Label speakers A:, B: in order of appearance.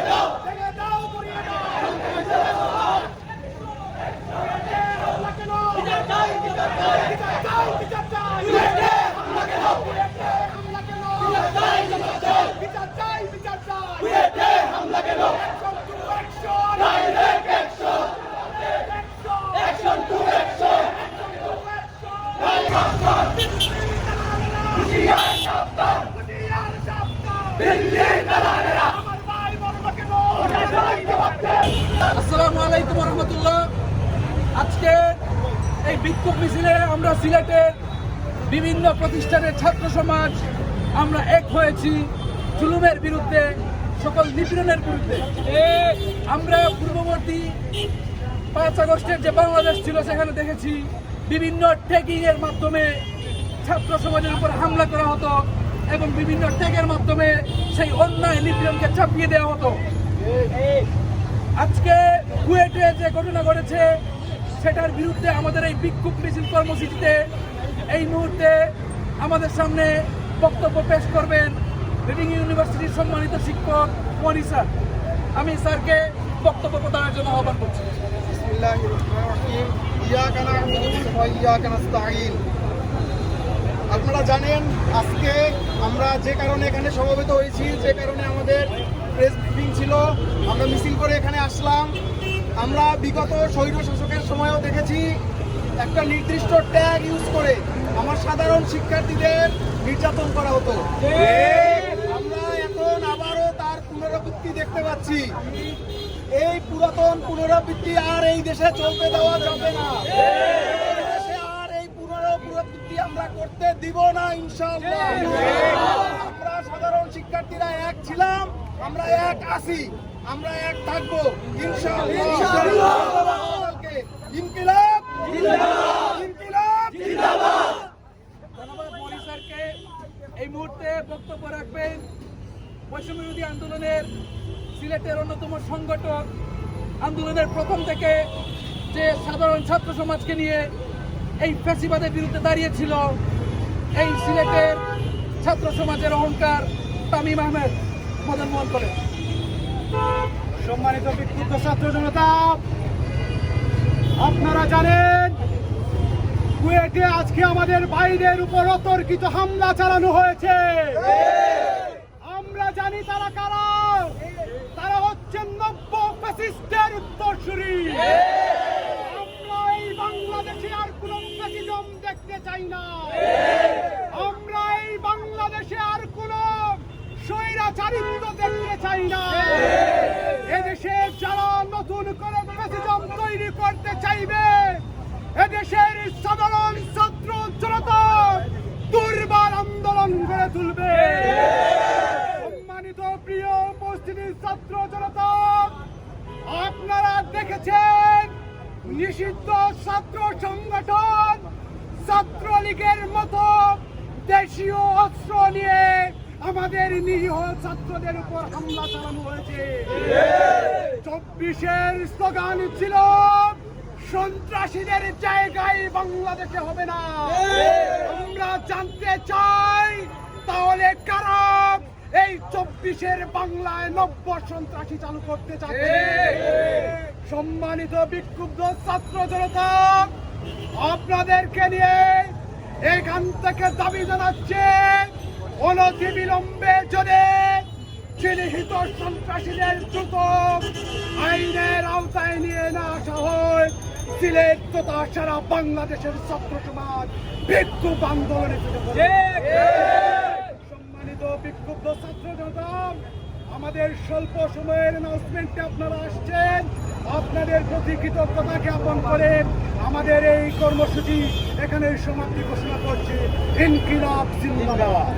A: দাও
B: বিক্ষোভ মিছিলে আমরা সিলেটের বিভিন্ন প্রতিষ্ঠানের ছাত্র সমাজ, আমরা এক হয়েছি জুলুমের বিরুদ্ধে, সকল নিপীড়নের বিরুদ্ধে। আমরা পূর্ববর্তী পাঁচ আগস্টের যে বাংলাদেশ ছিল, সেখানে দেখেছি বিভিন্ন এর মাধ্যমে ছাত্র সমাজের উপর হামলা করা হতো এবং বিভিন্ন ট্যাগের মাধ্যমে সেই অন্যায় নিপীড়নকে চাপিয়ে দেওয়া হতো। আজকে কুয়েটে যে ঘটনা ঘটেছে সেটার বিরুদ্ধে আমাদের এই বিক্ষোভ মিছিল কর্মসূচিতে এই মুহূর্তে আমাদের সামনে বক্তব্য পেশ করবেন রিডিং ইউনিভার্সিটির সম্মানিত শিক্ষক মনি স্যার। আমি স্যারকে বক্তব্য প্রদানের জন্য আহ্বান করছি।
C: আপনারা জানেন, আজকে আমরা যে কারণে এখানে সমবেত হয়েছি, যে কারণে আমাদের প্রেস ব্রিফিং ছিল, আমরা মিছিল করে এখানে আসলাম। আমরা বিগত স্বৈর শাসকের সময়ও দেখেছি একটা নির্দিষ্ট ট্যাগ ইউজ করে আমার সাধারণ শিক্ষার্থীদের নির্যাতন করা হতো। আমরা এখন আবারও তার পুনরাবৃত্তি দেখতে পাচ্ছি। এই পুরাতন পুনরাবৃত্তি আর এই দেশে চলতে দেওয়া যাবে না। আর এই আমরা করতে দিব না আমরা সাধারণ শিক্ষার্থীরা এক ছিলাম, আমরা এক আছি। আমরা এক থাকব ইনশাআল্লাহ। ইনকিলাব। ইনকিলাব।
B: ধন্যবাদ মনি স্যারকে। এই মুহূর্তে বক্তব্য রাখবেন বৈষম্য বিরোধী আন্দোলনের সিলেটের অন্যতম সংগঠক। আন্দোলনের প্রথম থেকে যে সাধারণ ছাত্র সমাজকে নিয়ে এই ফ্যাসিবাদের বিরুদ্ধে দাঁড়িয়েছিল এই সিলেটের ছাত্র সমাজের অহংকার তামিম আহমেদ মদন মোহন করে
A: সম্মানিত বিক্ষুব্ধ ছাত্র জনতা, আপনারা জানেন, কুয়েটে আজকে আমাদের বাইরের উপর অতর্কিত হামলা চালানো হয়েছে। আমরা জানি তারা কারা। তারা হচ্ছেন নব্য ফ্যাসিস্টের উত্তরসূরি। আমরা এই বাংলাদেশে আর কোন ফ্যাসিজম দেখতে চাই না। আমরা এই বাংলাদেশে আর কোন স্বৈরাচারিত্ব দেখতে চাই না। এদেশে যারা নতুন করে ফ্যাসিজম তৈরি করতে চাইবে, এদেশের সাধারণ ছাত্র জনতা দুর্বার আন্দোলন গড়ে তুলবে। সম্মানিত প্রিয় উপস্থিতি ছাত্র জনতা, আপনারা দেখেছেন নিষিদ্ধ ছাত্র সংগঠন ছাত্রলীগের মতো দেশীয় অস্ত্র নিয়ে আমাদের নিরীহ ছাত্রদের উপর হামলা চালানো হয়েছে। চব্বিশের স্লোগান ছিল, সন্ত্রাসীদের জায়গায় বাংলাদেশে হবে না। আমরা জানতে চাই, তাহলে কারা এই চব্বিশের বাংলায় নব্য সন্ত্রাসী চালু করতে চাচ্ছে সম্মানিত বিক্ষুব্ধ ছাত্র জনতা, আপনাদেরকে নিয়ে এখান থেকে দাবি জানাচ্ছে চিহ্নিত সন্ত্রাসীদের দ্রুত আইনের আওতায় নিয়ে না আসা হয়। সিলেট তথা সারা বাংলাদেশের ছাত্র সমাজ বিক্ষোভ আন্দোলনে সম্মানিত বিক্ষুব্ধ ছাত্র আমাদের স্বল্প সময়ের অ্যানাউন্সমেন্টে আপনারা আসছেন। আপনাদের প্রতি কৃতজ্ঞতা জ্ঞাপন করে আমাদের এই কর্মসূচি এখানে সমাপ্তি ঘোষণা করছে। ইনকিলাব জিন্দাবাদ